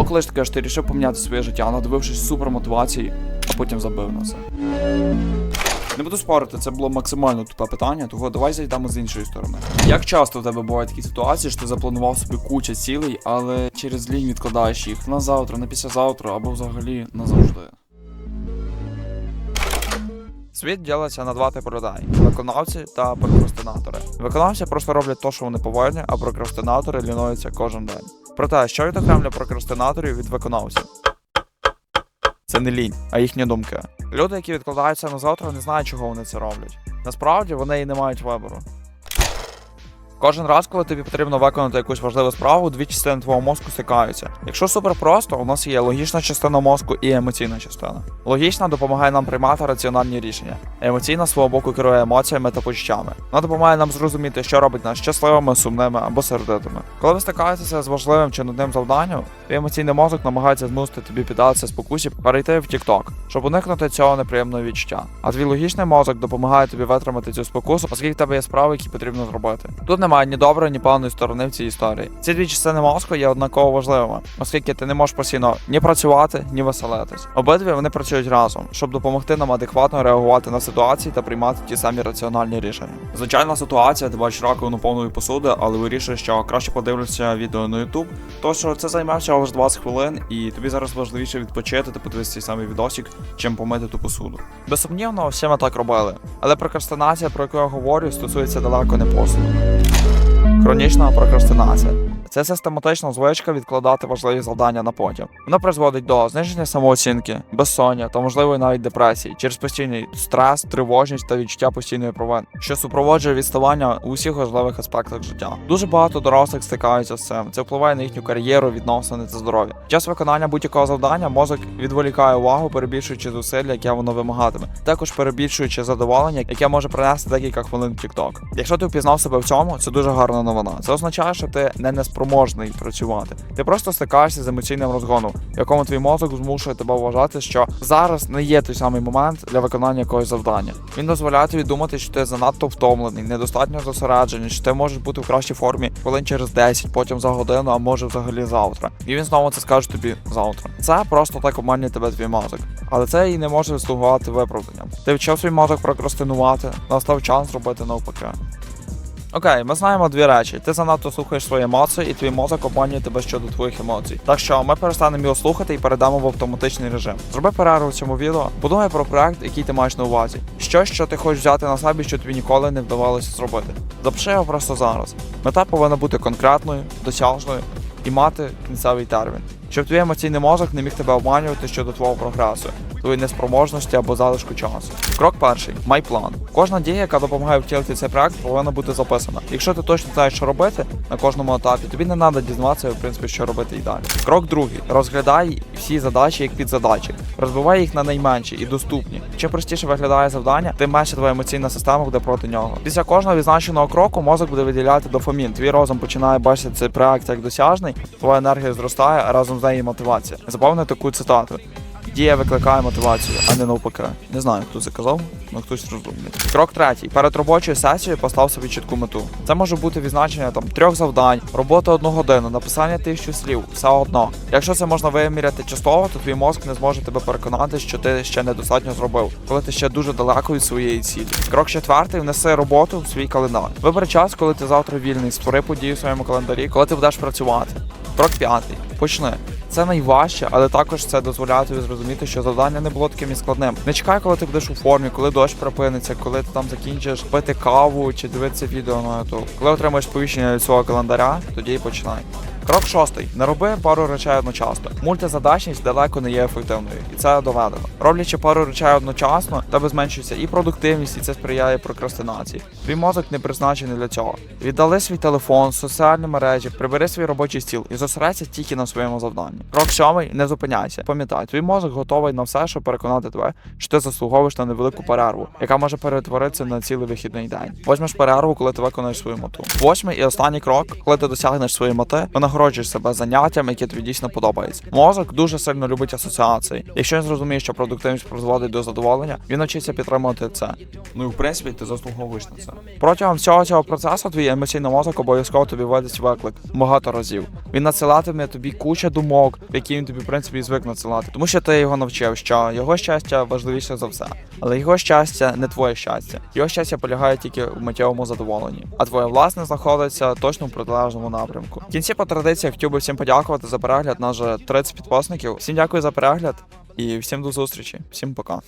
Було колись таке, що ти рішив поміняти своє життя, надивившись супер мотивації, а потім забив на це. Не буду спорити, це було максимально тупе питання, того давай зайдемо з іншої сторони. Як часто в тебе бувають такі ситуації, що ти запланував собі куча цілей, але через лінь відкладаєш їх на завтра, на післязавтра або взагалі назавжди? Світ ділиться на два типи людей: виконавці та прокрастинатори. Виконавці просто роблять те, що вони повинні, а прокрастинатори лінуються кожен день. Проте, що відокремлює прокрастинаторів від виконавців? Це не лінь, а їхні думки. Люди, які відкладаються на завтра, не знають, чого вони це роблять. Насправді вони і не мають вибору. Кожен раз, коли тобі потрібно виконати якусь важливу справу, дві частини твого мозку стикаються. Якщо супер просто, у нас є логічна частина мозку і емоційна частина. Логічна допомагає нам приймати раціональні рішення. Емоційна свого боку керує емоціями та почуттями. Вона допомагає нам зрозуміти, що робить нас щасливими, сумними або сердитими. Коли ви стикаєтеся з важливим чи нудним завданням, твій емоційний мозок намагається змусити тобі піддатися спокусі перейти в TikTok, щоб уникнути цього неприємного відчуття. А твій логічний мозок допомагає тобі витримати цю спокусу, оскільки в тебе є справи, які потрібно зробити. Тут немає ні доброї, ні поганої сторони в цій історії. Ці дві частини мозку є однаково важливими, оскільки ти не можеш постійно ні працювати, ні веселитись. Обидві вони працюють разом, щоб допомогти нам адекватно реагувати на ситуації та приймати ті самі раціональні рішення. Звичайна ситуація, ти бачиш раковину повної посуди, але вирішуєш, що краще подивлюся відео на YouTube, то що це займе всього лише 20 хвилин, і тобі зараз важливіше відпочити та подивитися цей самий відосик, чим помити ту посуду. Безсумнівно, всі ми так робили. Але прокрастинація, про яку я говорю, стосується далеко не посуду. Хронічна прокрастинація. Це систематична звичка відкладати важливі завдання на потім. Вона призводить до зниження самооцінки, безсоння та можливо навіть депресії через постійний стрес, тривожність та відчуття постійної провини, що супроводжує відставання у всіх важливих аспектах життя. Дуже багато дорослих стикаються з цим. Це впливає на їхню кар'єру, відносини та здоров'я. Час виконання будь-якого завдання мозок відволікає увагу, перебільшуючи зусилля, яке воно вимагатиме, також перебільшуючи задоволення, яке може принести декілька хвилин в TikTok. Якщо ти впізнав себе в цьому, це дуже гарна новина. Це означає, що ти не неспроможний працювати. Ти просто стикаєшся з емоційним розгоном, в якому твій мозок змушує тебе вважати, що зараз не є той самий момент для виконання якогось завдання. Він дозволяє тобі думати, що ти занадто втомлений, недостатньо зосереджений, що ти можеш бути в кращій формі хвилин через 10, потім за годину, а може взагалі завтра. І він знову це скаже тобі завтра. Це просто так обманює тебе твій мозок. Але це і не може слугувати виправданням. Ти вчив свій мозок прокрастинувати, настав час зробити навпаки. Окей, ми знаємо дві речі. Ти занадто слухаєш свої емоції, і твій мозок обманює тебе щодо твоїх емоцій. Так що ми перестанемо його слухати і передамо в автоматичний режим. Зроби перерву в цьому відео. Подумай про проект, який ти маєш на увазі. Що, що ти хочеш взяти на себе, що тобі ніколи не вдавалося зробити. Запиши його просто зараз. Мета повинна бути конкретною, досяжною і мати кінцевий термін. Щоб твій емоційний мозок не міг тебе обманювати щодо твого прогресу, твоєї неспроможності або залишку часу. Крок перший май план. Кожна дія, яка допомагає втілити цей проект, повинна бути записана. Якщо ти точно знаєш, що робити на кожному етапі, тобі не треба дізнаватися, в принципі, що робити і далі. Крок другий: розглядай всі задачі як підзадачі, розбивай їх на найменші і доступні. Чим простіше виглядає завдання, тим менше твоя емоційна система буде проти нього. Після кожного відзначеного кроку мозок буде виділяти дофамін. Твій розум починає бачити цей проект як досяжний, твоя енергія зростає, а разом з нею мотивація. Запам'ятай таку цитату. Дія викликає мотивацію, а не навпаки. Не знаю, хто це казав, але хтось розумний. Крок третій. Перед робочою сесією постав собі чітку мету. Це може бути відзначення там трьох завдань, робота одну годину, написання тисячу слів, все одно. Якщо це можна виміряти частково, то твій мозк не зможе тебе переконати, що ти ще недостатньо зробив, коли ти ще дуже далеко від своєї цілі. Крок четвертий внеси роботу в свій календар. Вибери час, коли ти завтра вільний, створи подію в своєму календарі, коли ти будеш працювати. Крок п'ятий. Почни. Це найважче, але також це дозволяє тобі зрозуміти, що завдання не було таким і складним. Не чекай, коли ти будеш у формі, коли дощ припиниться, коли ти там закінчиш пити каву чи дивитися відео на YouTube. Коли отримаєш повіщення від свого календаря, тоді і починай. Крок шостий. Не роби пару речей одночасно. Мультизадачність далеко не є ефективною, і це доведено. Роблячи пару речей одночасно, тебе зменшується і продуктивність, і це сприяє прокрастинації. Твій мозок не призначений для цього. Віддали свій телефон, соціальні мережі, прибери свій робочий стіл і зосередься тільки на своєму завданні. Крок сьомий не зупиняйся. Пам'ятай, твій мозок готовий на все, щоб переконати тебе, що ти заслуговуєш на невелику перерву, яка може перетворитися на цілий вихідний день. Возьмеш перерву, коли ти виконаєш свою мету. Восьмий і останній крок, коли ти досягнеш своєї мети, винагороди винагороджуєш себе заняттям, яке тобі дійсно подобається. Мозок дуже сильно любить асоціації. Якщо він зрозуміє, що продуктивність призводить до задоволення, він навчиться підтримувати це. Ну і в принципі ти заслуговуєш на це. Протягом всього цього процесу твій емоційний мозок обов'язково тобі видасть виклик багато разів. Він надсилатиме тобі куча думок, які він тобі в принципі і звик надсилати, тому що ти його навчив, що його щастя важливіше за все. Але його щастя не твоє щастя. Його щастя полягає тільки в миттєвому задоволенні, а твоє власне знаходиться точно в протилежному напрямку. В кінці по традиції хотів би всім подякувати за перегляд. Нас вже 30 підписників. Всім дякую за перегляд і всім до зустрічі. Всім пока.